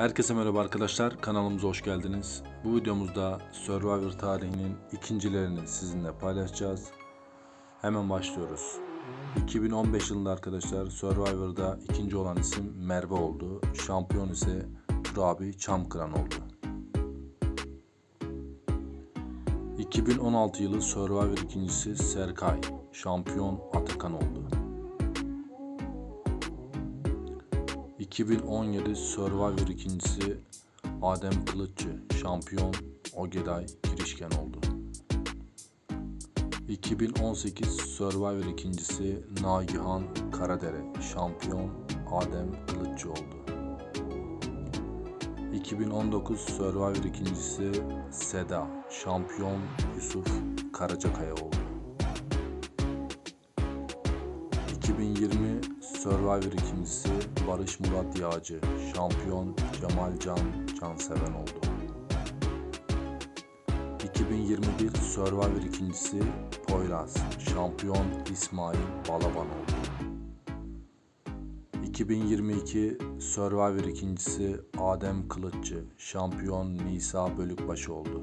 Herkese merhaba arkadaşlar, kanalımıza hoş geldiniz. Bu videomuzda Survivor tarihinin ikincilerini sizinle paylaşacağız. Hemen başlıyoruz. 2015 yılında arkadaşlar Survivor'da ikinci olan isim Merve oldu. Şampiyon ise Turabi Çamkıran oldu. 2016 yılı Survivor ikincisi Serkay, şampiyon Atakan oldu. 2017 Survivor ikincisi Adem Kılıççı, şampiyon Ogeday Girişken oldu. 2018 Survivor ikincisi Nagihan Karadere, şampiyon Adem Kılıççı oldu. 2019 Survivor ikincisi Seda, şampiyon Yusuf Karacakaya oldu. 2020 Survivor ikincisi Barış Murat Yağcı, şampiyon Cemal Can Canseven oldu. 2021 Survivor ikincisi Poyraz, şampiyon İsmail Balaban oldu. 2022 Survivor ikincisi Adem Kılıççı, şampiyon Nisa Bölükbaşı oldu.